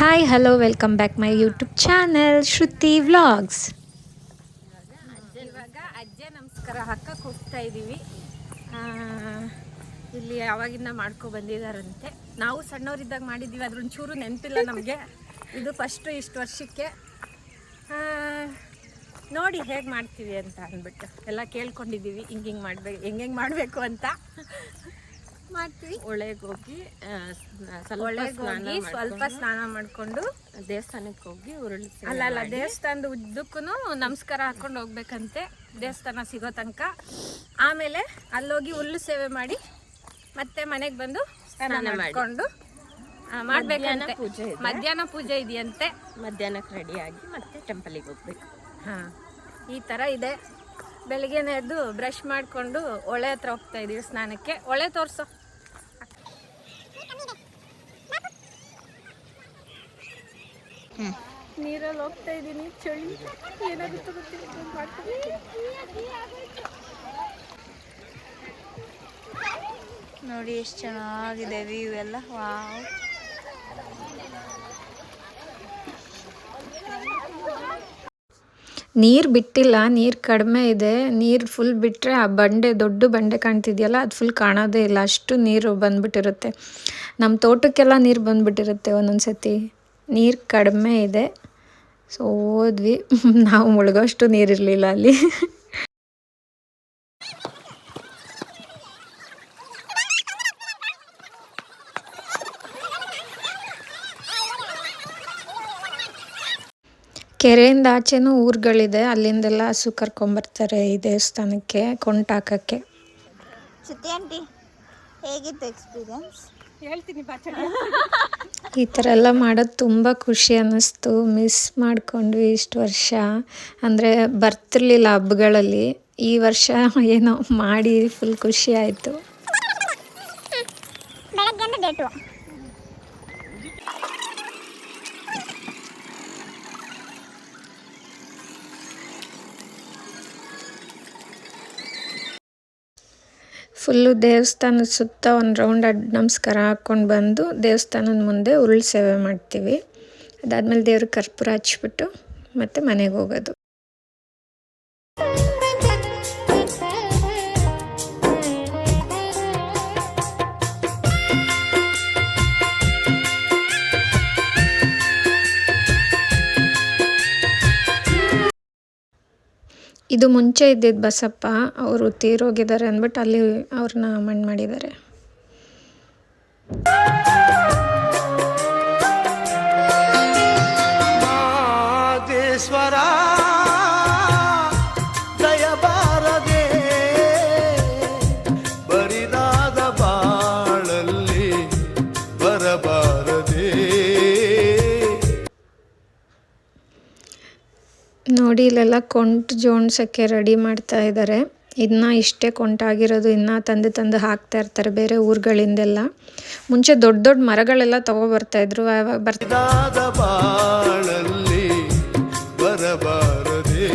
Hi hello welcome back my YouTube channel Shruti vlogs ಇವಾಗ ಅಜ್ಜೆ ನಮಸ್ಕಾರ ಹಾಕಕ್ಕೆ ಹೋಗ್ತಾ ಇದ್ದೀವಿ ಇಲ್ಲಿ ಯಾವಾಗಿಂದ ಮಾಡ್ಕೊ ಬಂದಿದ್ದಾರಂತೆ ನಾವು ಸಣ್ಣವರಿದ್ದಾಗ ಮಾಡಿದ್ದೀವಿ ಅದ್ರ ಒಂಚೂರು ನೆನಪಿಲ್ಲ ನಮಗೆ. ಇದು ಫಸ್ಟು ಇಷ್ಟು ವರ್ಷಕ್ಕೆ. ನೋಡಿ ಹೇಗೆ ಮಾಡ್ತೀವಿ ಅಂತ ಅಂದ್ಬಿಟ್ಟು. ಎಲ್ಲ ಕೇಳ್ಕೊಂಡಿದ್ದೀವಿ ಹಿಂಗೆ ಹಿಂಗೆ ಮಾಡಬೇಕು ಹೆಂಗೆ ಮಾಡಬೇಕು ಅಂತ. ಮಾಡ್ತೀವಿ. ಒಳಗೆ ಹೋಗಿ ಸ್ವಲ್ಪ ಸ್ನಾನ ಸ್ವಲ್ಪ ಮಾಡ್ಕೊಂಡು ಸ್ನಾನ ಮಾಡಿಕೊಂಡು ದೇವಸ್ಥಾನಕ್ಕೆ ಹೋಗಿ ಉರುಳಿ ಅಲ್ಲ ಅಲ್ಲ ದೇವಸ್ಥಾನದ ಉದ್ದಕ್ಕೂ ನಮಸ್ಕಾರ ಹಾಕೊಂಡು ಹೋಗ್ಬೇಕಂತೆ. ದೇವಸ್ಥಾನ ಸಿಗೋ ತನಕ. ಆಮೇಲೆ ಅಲ್ಲೋಗಿ ಹುಲ್ಲು ಸೇವೆ ಮಾಡಿ ಮತ್ತೆ ಮನೆಗೆ ಬಂದು ಸ್ನಾನ ಸ್ನಾನ ಮಾಡಿ. ಮಾಡಿಕೊಂಡು ಮಾಡ್ಬೇಕಂತೆ ಮಧ್ಯಾಹ್ನ ಪೂಜೆ. ಮಧ್ಯಾಹ್ನ ಪೂಜೆ ಇದೆಯಂತೆ. ಮಧ್ಯಾಹ್ನಕ್ಕೆ ರೆಡಿ ಆಗಿ ಮತ್ತೆ ಟೆಂಪಲಿಗೆ ಹೋಗ್ಬೇಕು. ಹಾಂ ಈ ಥರ ಇದೆ. ಬೆಳಿಗ್ಗೆನೇ ಎದ್ದು ಬ್ರಷ್ ಮಾಡಿಕೊಂಡು ಒಳೆ ಹತ್ರ ಹೋಗ್ತಾ ಇದ್ದೀವಿ ಸ್ನಾನಕ್ಕೆ. ಒಳೆ ತೋರಿಸೋ. ನೀರಲ್ಲಿ ಹೋಗ್ತಾ ಇದ್ದೀನಿ ಚಳಿ. ಏನಾಗುತ್ತೆ ಗೊತ್ತಿಲ್ಲ ಬಂದ್ ಮಾಡ್ತೀನಿ. ನೋಡಿ ಎಷ್ಟು ಚೆನ್ನಾಗಿದೆ ವ್ಯೂ ಎಲ್ಲ. ವಾವ್ ನೀರು ಬಿಟ್ಟಿಲ್ಲ ನೀರು ಕಡಿಮೆ ಇದೆ. ನೀರು ಫುಲ್ ಬಿಟ್ಟರೆ ಆ ಬಂಡೆ ದೊಡ್ಡ ಬಂಡೆ ಕಾಣ್ತಿದೆಯಲ್ಲ ಅದು ಫುಲ್ ಕಾಣೋದೇ ಇಲ್ಲ. ಅಷ್ಟು ನೀರು ಬಂದ್ಬಿಟ್ಟಿರುತ್ತೆ. ನಮ್ಮ ತೋಟಕ್ಕೆಲ್ಲ ನೀರು ಬಂದ್ಬಿಟ್ಟಿರುತ್ತೆ ಒಂದೊಂದು ಸತಿ ನೀರು ಕಡಿಮೆ ಇದೆ. ಸೊ ಹೋದ್ವಿ. ನಾವು ಮುಳುಗೋಷ್ಟು ನೀರಿರಲಿಲ್ಲ ಅಲ್ಲಿ. ಕೆರೆಯಿಂದ ಆಚೆನೂ ಊರುಗಳಿದೆ. ಅಲ್ಲಿಂದೆಲ್ಲ ಹಸು ಕರ್ಕೊಂಬರ್ತಾರೆ ಈ ದೇವಸ್ಥಾನಕ್ಕೆ ಕೊಂಟಾಕಕ್ಕೆ ಸುತ್ತಿ ಆಂಟಿ, ಹೇಗಿತ್ತು ಎಕ್ಸ್ಪೀರಿಯನ್ಸ್ ಹೇಳ್ತೀನಿ ಈ ಥರ ಎಲ್ಲ ಮಾಡೋದು ತುಂಬ ಖುಷಿ ಅನ್ನಿಸ್ತು. ಮಿಸ್ ಮಾಡಿಕೊಂಡ್ವಿ ಇಷ್ಟು ವರ್ಷ. ಅಂದರೆ ಬರ್ತಿರ್ಲಿಲ್ಲ ಹಬ್ಬಗಳಲ್ಲಿ. ಈ ವರ್ಷ ಏನೋ ಮಾಡಿ ಫುಲ್ ಖುಷಿ ಆಯಿತು. ಫುಲ್ಲು ದೇವಸ್ಥಾನದ ಸುತ್ತ ಒಂದು ರೌಂಡ್ ಅಡ್ ನಮಸ್ಕಾರ ಹಾಕ್ಕೊಂಡು ಬಂದು ದೇವಸ್ಥಾನದ ಮುಂದೆ ಉರುಳು ಸೇವೆ ಮಾಡ್ತೀವಿ. ಅದಾದಮೇಲೆ ದೇವ್ರಿಗೆ ಕರ್ಪೂರ ಹಚ್ಬಿಟ್ಟು ಮತ್ತೆ ಮನೆಗೆ ಹೋಗೋದು. ಇದು ಮುಂಚೆ ಇದ್ದಿದ್ದ ಬಸಪ್ಪ ಅವರು ತೀರೋಗಿದ್ದಾರೆ ಅಂದ್ಬಿಟ್ಟು ಅಲ್ಲಿ ಅವ್ರನ್ನ ಮಣ್ಣು ಮಾಡಿದ್ದಾರೆ. ಮಾದೇಶ್ವರ ನೋಡಿ ಇಲ್ಲೆಲ್ಲ ಕೊಂಟ್ ಜೋಡ್ಸೋಕ್ಕೆ ರೆಡಿ ಮಾಡ್ತಾ ಇದ್ದಾರೆ. ಇದನ್ನ ಇಷ್ಟೇ ಕೊಂಟಾಗಿರೋದು ಇನ್ನ ತಂದು ತಂದು ಹಾಕ್ತಾ ಇರ್ತಾರೆ ಬೇರೆ ಊರುಗಳಿಂದೆಲ್ಲ. ಮುಂಚೆ ದೊಡ್ಡ ದೊಡ್ಡ ಮರಗಳೆಲ್ಲ ತಗೊಬರ್ತಾ ಇದ್ರು ಬರ್ತಾ ಬರಬಾರದೆ?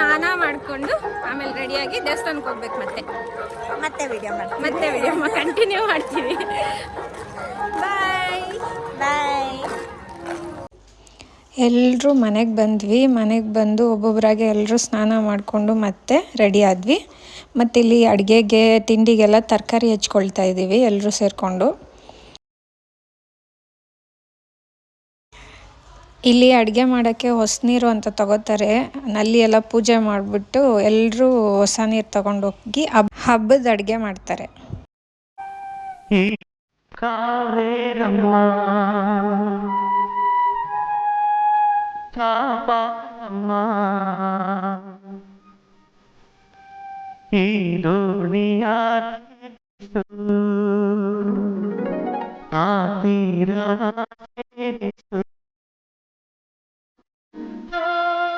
ಸ್ನಾನ ಮಾಡಿಕೊಂಡು ಆಮೇಲೆ ರೆಡಿಯಾಗಿ ದೇವಸ್ಥಾನಕ್ಕೆ ಹೋಗ್ಬೇಕು ಮತ್ತೆ. ಮತ್ತೆ ವಿಡಿಯೋ ಮಾಡಿ ಮತ್ತೆ ವಿಡಿಯೋ ಕಂಟಿನ್ಯೂ ಮಾಡ್ತೀವಿ. ಬಾಯ್ ಬಾಯ್ ಎಲ್ಲರೂ ಮನೆಗೆ ಬಂದ್ವಿ. ಮನೆಗೆ ಬಂದು ಒಬ್ಬೊಬ್ಬರಾಗೆ ಎಲ್ಲರೂ ಸ್ನಾನ ಮಾಡಿಕೊಂಡು ಮತ್ತೆ ರೆಡಿ ಆದ್ವಿ. ಮತ್ತಿಲ್ಲಿ ಅಡುಗೆಗೆ ತಿಂಡಿಗೆಲ್ಲ ತರಕಾರಿ ಹೆಚ್ಕೊಳ್ತಾ ಇದ್ದೀವಿ ಎಲ್ಲರೂ ಸೇರಿಕೊಂಡು. ಇಲ್ಲಿ ಅಡುಗೆ ಮಾಡೋಕ್ಕೆ ಹೊಸ ನೀರು ಅಂತ ತಗೋತಾರೆ. ನಲ್ಲಿ ಎಲ್ಲ ಪೂಜೆ ಮಾಡಿಬಿಟ್ಟು ಎಲ್ಲರೂ ಹೊಸ ನೀರು ತಗೊಂಡೋಗಿ ಹಬ್, ಹಬ್ಬದ ಅಡುಗೆ ಮಾಡ್ತಾರೆ. ಆ Oh!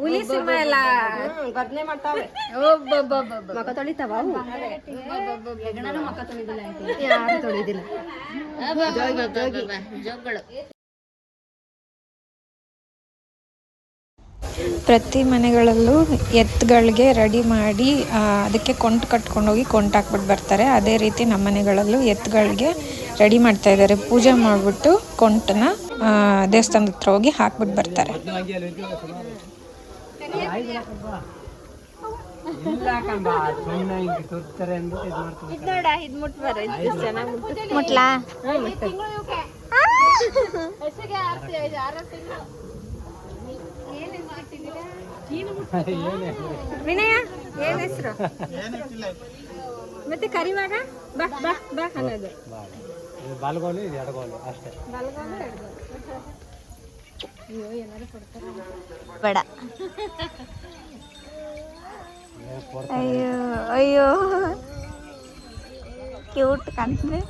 ಹುಲಿ ಸಿಂಹ ಎಲ್ಲ ಗರ್ಜನೆ ಮಾಡ್ತಾವೆ ಮಕ ತೊಳಿತಾವ ಅವು? ಯಾರು ತೊಳಿದಿಲ್ಲ ಪ್ರತಿ ಮನೆಗಳಲ್ಲೂ ಎತ್ತುಗಳಿಗೆ ರೆಡಿ ಮಾಡಿ ಅದಕ್ಕೆ ಕೊಂಟು ಕಟ್ಕೊಂಡೋಗಿ ಕೊಂಟು ಹಾಕ್ಬಿಟ್ಟು ಬರ್ತಾರೆ. ಅದೇ ರೀತಿ ನಮ್ಮ ಮನೆಗಳಲ್ಲೂ ಎತ್ತುಗಳಿಗೆ ರೆಡಿ ಮಾಡ್ತಾ ಇದ್ದಾರೆ. ಪೂಜೆ ಮಾಡಿಬಿಟ್ಟು ಕೊಂಟನ್ನ ದೇವಸ್ಥಾನದ ಹತ್ರ ಹೋಗಿ ಹಾಕ್ಬಿಟ್ಟು ಬರ್ತಾರೆ. ಮುಟ್ಲಾ? ವಿನಯ ಏನ್ ಹೆಸರು? ಮತ್ತೆ ಕರಿವಾಗ? ಬಾ ಬಾ ಬಾ ಅನ್ನೋದು ಬಾಲ್ಗೋಲು ಇದು ಎಡಗೋಲು ಅಷ್ಟೇ. ಬೇಡ. ಅಯ್ಯೋ ಅಯ್ಯೋ. ಕ್ಯೂಟ್ ಕಾಣ್ತದೆ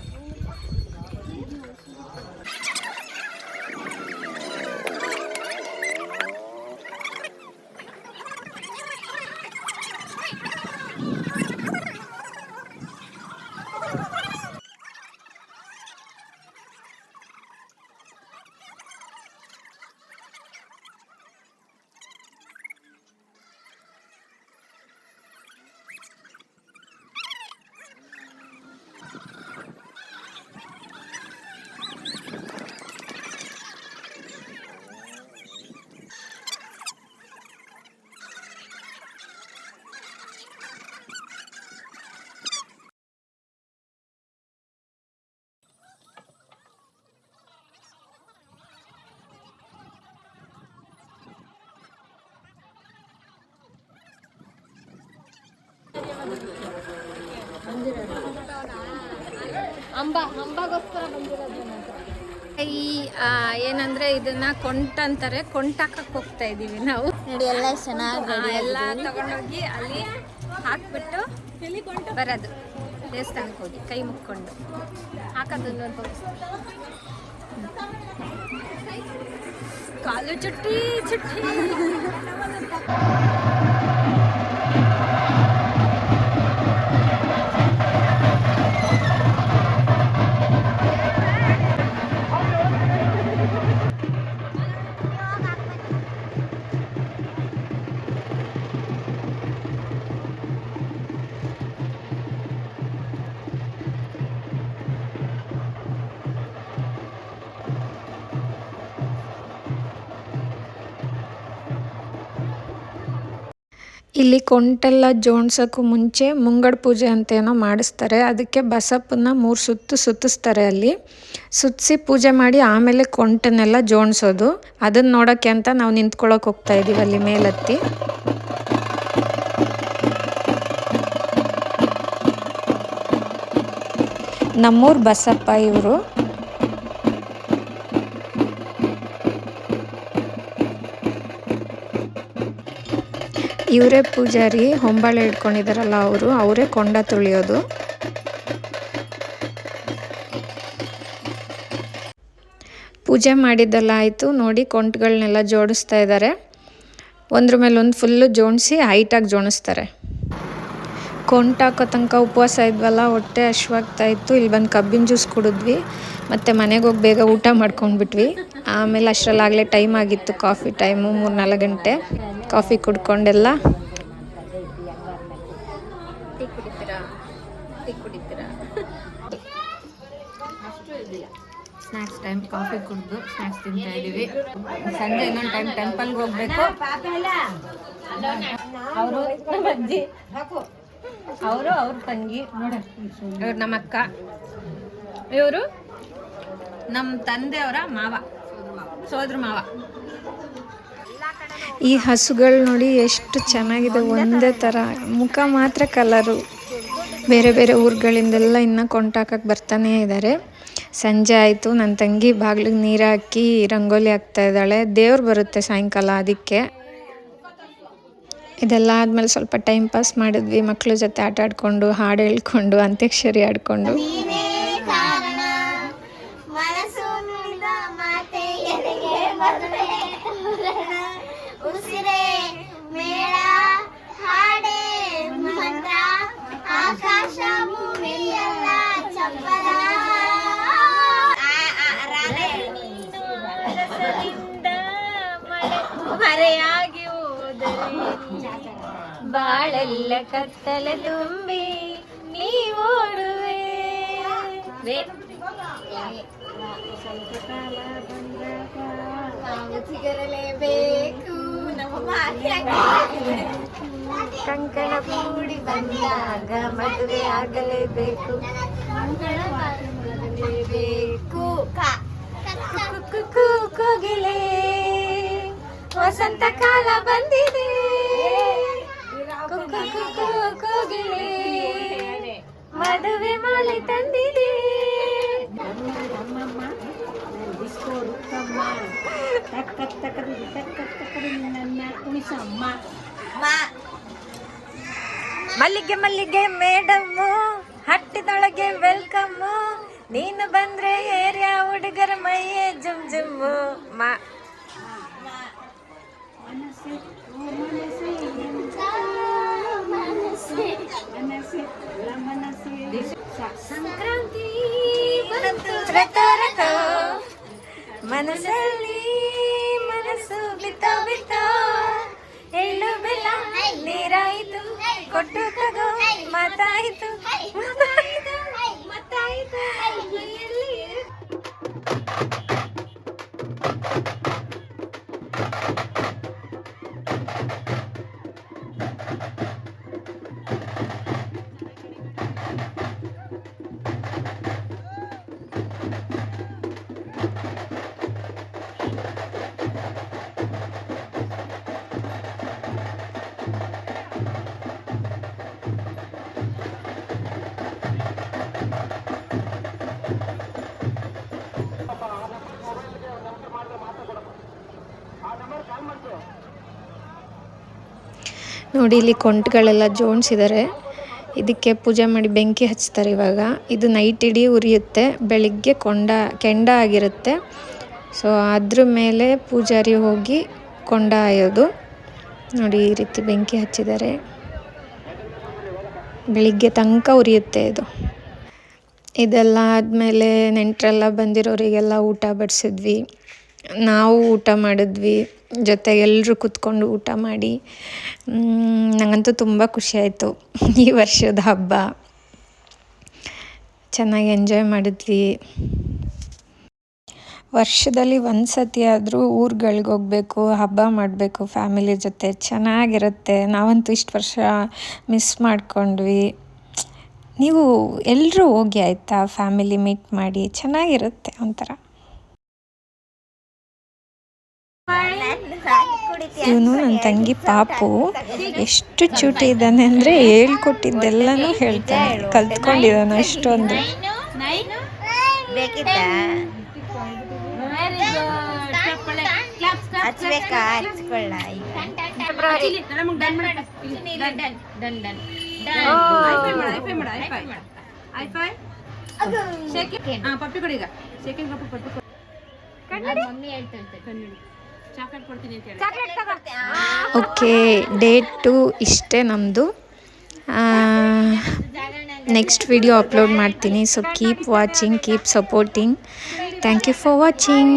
ಈ ಆ, ಏನಂದ್ರೆ ಇದನ್ನ ಕೊಂಟ ಅಂತಾರೆ ಕೊಂಟಾಕಕ್ ಹೋಗ್ತಾ ಇದೀವಿ ನಾವು. ನೋಡಿ ಎಲ್ಲ ಚೆನ್ನಾಗಿ ಎಲ್ಲ ತಗೊಂಡೋಗಿ ಅಲ್ಲಿ ಹಾಕ್ಬಿಟ್ಟು ಬರೋದು. ದೇವಸ್ಥಾನಕ್ಕೆ ಹೋಗಿ ಕೈ ಮುಕ್ಕೊಂಡು. ಹಾಕೋದು ನೋಡ್ಬೋದು. ಕಾಲು ಚುಟ್ಟಿ ಚುಟ್ಟಿ. ಇಲ್ಲಿ ಕೊಂಟೆಲ್ಲ ಜೋಡ್ಸೋಕ್ಕೂ ಮುಂಚೆ ಮುಂಗಡ ಪೂಜೆ ಅಂತ ಏನೋ ಮಾಡಿಸ್ತಾರೆ. ಅದಕ್ಕೆ ಬಸಪ್ಪನ ಮೂರು ಸುತ್ತು ಸುತ್ತಿಸ್ತಾರೆ ಅಲ್ಲಿ. ಸುತ್ತಿಸಿ ಪೂಜೆ ಮಾಡಿ ಆಮೇಲೆ ಕೊಂಟನ್ನೆಲ್ಲ ಜೋಡಿಸೋದು ಅದನ್ನು ನೋಡೋಕ್ಕೆ ಅಂತ ನಾವು ನಿಂತ್ಕೊಳ್ಳೋಕೆ ಹೋಗ್ತಾ ಇದ್ದೀವಿ ಅಲ್ಲಿ ಮೇಲತ್ತಿ. ನಮ್ಮೂರು ಬಸಪ್ಪ ಇವರು. ಇವರೇ ಪೂಜಾರಿ, ಹೊಂಬಾಳೆ ಇಟ್ಕೊಂಡಿದ್ದಾರಲ್ಲ ಅವರು, ಅವರೇ ಕೊಂಡ ತುಳಿಯೋದು. ಪೂಜೆ ಮಾಡಿದ್ದೆಲ್ಲ ಆಯಿತು, ನೋಡಿ ಕೊಂಟ್ಗಳನ್ನೆಲ್ಲ ಜೋಡಿಸ್ತಾ ಇದ್ದಾರೆ ಒಂದ್ರ ಮೇಲೆ ಒಂದು ಫುಲ್ಲು ಜೋಡಿಸಿ ಹೈಟಾಗಿ ಜೋಡಿಸ್ತಾರೆ ಕೊಂಟ್ ಹಾಕೋ ತನಕ ಉಪವಾಸ ಇದ್ವಲ್ಲ ಹೊಟ್ಟೆ ಹಶ್ವಾಗ್ತಾ ಇತ್ತು. ಇಲ್ಲಿ ಬಂದು ಕಬ್ಬಿನ ಜ್ಯೂಸ್ ಕುಡಿದ್ವಿ. ಮತ್ತು ಮನೆಗೆ ಹೋಗಿ ಬೇಗ ಊಟ ಮಾಡ್ಕೊಂಡ್ಬಿಟ್ವಿ. ಆಮೇಲೆ ಅಷ್ಟರಲ್ಲಾಗಲೇ ಟೈಮ್ ಆಗಿತ್ತು ಕಾಫಿ ಟೈಮು ಮೂರು ನಾಲ್ಕು ಗಂಟೆ. ಕಾಫಿ ಕುಡ್ಕೊಂಡೆಲ್ಲ. ಸ್ನ್ಯಾಕ್ಸ್ ಟೈಮ್ ಕಾಫಿ ಕುಡಿದು ಸ್ನ್ಯಾಕ್ಸ್ ತಿಂತಾ ಇದೀವಿ ಸಂಜೆ ಇನ್ನೊಂದು ಟೈಮ್ ಟೆಂಪಲ್ಗೆ ಹೋಗ್ಬೇಕು. ಅವರು ಅಜ್ಜಿ. ಅವರು ಅವ್ರ ತಂಗಿ. ಇವ್ರು ನಮ್ಮ ಅಕ್ಕ. ಇವರು? ನಮ್ಮ ತಂದೆಯವರ ಮಾವ. ಸೋದ್ರ ಮಾವ. ಈ ಹಸುಗಳು ನೋಡಿ ಎಷ್ಟು ಚೆನ್ನಾಗಿದೆ. ಒಂದೇ ಥರ ಮುಖ ಮಾತ್ರ ಕಲರು. ಬೇರೆ ಬೇರೆ ಊರುಗಳಿಂದೆಲ್ಲ ಇನ್ನು ಕೊಂಟಾಕಕ್ಕೆ ಬರ್ತಾನೇ ಇದ್ದಾರೆ ಸಂಜೆ ಆಯಿತು. ನನ್ನ ತಂಗಿ ಬಾಗಿಲಿಗೆ ನೀರು ಹಾಕಿ ರಂಗೋಲಿ ಹಾಕ್ತಾ ಇದ್ದಾಳೆ. ದೇವ್ರು ಬರುತ್ತೆ ಸಾಯಂಕಾಲ ಅದಕ್ಕೆ. ಇದೆಲ್ಲ ಆದಮೇಲೆ ಸ್ವಲ್ಪ ಟೈಮ್ ಪಾಸ್ ಮಾಡಿದ್ವಿ. ಮಕ್ಕಳ ಜೊತೆ ಆಟ ಆಡಿಕೊಂಡು ಹಾಡು ಹೇಳ್ಕೊಂಡು ಅಂತ್ಯಕ್ಷರಿ ಆಡಿಕೊಂಡು. ಮರೆಯಾಗಿ ನುಡಿದ ಬಾಳೆಲ್ಲ ಕತ್ತಲೆ ತುಂಬಿ ನೀ ನಾವು ಸಿಗರಲೇಬೇಕು ನಮ್ಮ. ಕಂಕಣ ಕೂಡಿ ಬಂದಾಗ ಮದುವೆ ಆಗಲೇಬೇಕು. ಕಂಕಣ ಆಗಲೇಬೇಕು ಕು- ಕು- ಕೋಗಿಲೆ ವಸಂತ ಕಾಲ ಬಂದಿದೆ. ಮದುವೆ ಮಾಲೆ ತಂದಿದೆ. ಮಲ್ಲಿಗೆ ಮಲ್ಲಿಗೆ ಮೇಡಮ್ಮು ಹಟ್ಟಿದೊಳಗೆ ವೆಲ್ಕಮ್ ನೀನು ಬಂದ್ರೆ ಏರಿಯಾ ಹುಡುಗರ ಮೈಯೇ ಜುಮ್ ಜುಮ್ಮು. ಮಾ ಸಂಕ್ರಾಂತಿ ಬಂತು ರತೋ ರತೋ ಮನಸ್ಸಲ್ಲಿ ಮನಸ್ಸು ಬಿತ್ತೋ ಬಿತ್ತೋ ಎಳ್ಳು ಬೆಲ್ಲ ನೀರಾಯಿತು ಕೊಟ್ಟು ತಗೋ ಮಾತಾಯಿತು ಮಾತಾಯಿತು ಮತ್ತಾಯಿತು ನೋಡಿ ಇಲ್ಲಿ ಕೊಂಟ್ಗಳೆಲ್ಲ ಜೋಡಿಸಿದ್ದಾರೆ. ಇದಕ್ಕೆ ಪೂಜೆ ಮಾಡಿ ಬೆಂಕಿ ಹಚ್ತಾರೆ ಇವಾಗ. ಇದು ನೈಟ್ ಇಡೀ ಉರಿಯುತ್ತೆ. ಬೆಳಿಗ್ಗೆ ಕೊಂಡ, ಕೆಂಡ ಆಗಿರುತ್ತೆ. ಸೊ ಅದ್ರ ಮೇಲೆ ಪೂಜಾರಿ ಹೋಗಿ ಕೊಂಡ ಆಯೋದು ನೋಡಿ ಈ ರೀತಿ ಬೆಂಕಿ ಹಚ್ಚಿದ್ದಾರೆ. ಬೆಳಿಗ್ಗೆ ತನಕ ಉರಿಯುತ್ತೆ ಇದು. ಇದೆಲ್ಲ ಆದಮೇಲೆ ನೆಂಟರೆಲ್ಲ ಬಂದಿರೋರಿಗೆಲ್ಲ ಊಟ ಬಡಿಸಿದ್ವಿ. ನಾವು ಊಟ ಮಾಡಿದ್ವಿ, ಜೊತೆ ಎಲ್ಲರೂ ಕೂತ್ಕೊಂಡು ಊಟ ಮಾಡಿ. ನನಗಂತೂ ತುಂಬ ಖುಷಿಯಾಯಿತು ಈ ವರ್ಷದ ಹಬ್ಬ. ಚೆನ್ನಾಗಿ ಎಂಜಾಯ್ ಮಾಡಿದ್ವಿ. ವರ್ಷದಲ್ಲಿ ಒಂದು ಸತಿ ಆದರೂ ಊರುಗಳಿಗೆ ಹೋಗಬೇಕು, ಹಬ್ಬ ಮಾಡಬೇಕು, ಫ್ಯಾಮಿಲಿ ಜೊತೆ. ಚೆನ್ನಾಗಿರುತ್ತೆ. ನಾವಂತೂ ಇಷ್ಟು ವರ್ಷ ಮಿಸ್ ಮಾಡ್ಕೊಂಡ್ವಿ. ನೀವು ಎಲ್ಲರೂ ಹೋಗಿ ಆಯಿತಾ? ಫ್ಯಾಮಿಲಿ ಮೀಟ್ ಮಾಡಿ. ಚೆನ್ನಾಗಿರುತ್ತೆ ಒಂಥರ. ಇವನು ನನ್ನ ತಂಗಿ ಪಾಪು. ಎಷ್ಟು ಚೂಟಿ ಇದ್ದಾನೆ ಅಂದರೆ ಹೇಳ್ಕೊಟ್ಟಿದ್ದೆಲ್ಲನೂ ಹೇಳ್ತಾನೆ. ಕಲ್ತ್ಕೊಂಡಿದ್ದಾನೆ ಅಷ್ಟೊಂದು ಬೇಕಿತ್ತಾ ಹಚ್ಬೇಕಾ ಹಚ್ಕೊಳ್ಳ ಪಪ್ಪಿ ಕೊಡಿ ಈಗ. ಸೆಕೆಂಡ್ ಕಪ್ ಪಪ್ಪಿ ಕೊಡಿ. ಚಾಕ್ಲೇಟ್ ಕೊಡ್ತೀನಿ ಅಂತ ಹೇಳಿ ಓಕೆ ಡೇಟು ಇಷ್ಟೇ ನಮ್ಮದು ನೆಕ್ಸ್ಟ್ ವಿಡಿಯೋ ಅಪ್ಲೋಡ್ ಮಾಡ್ತೀನಿ. So keep watching keep supporting thank you for watching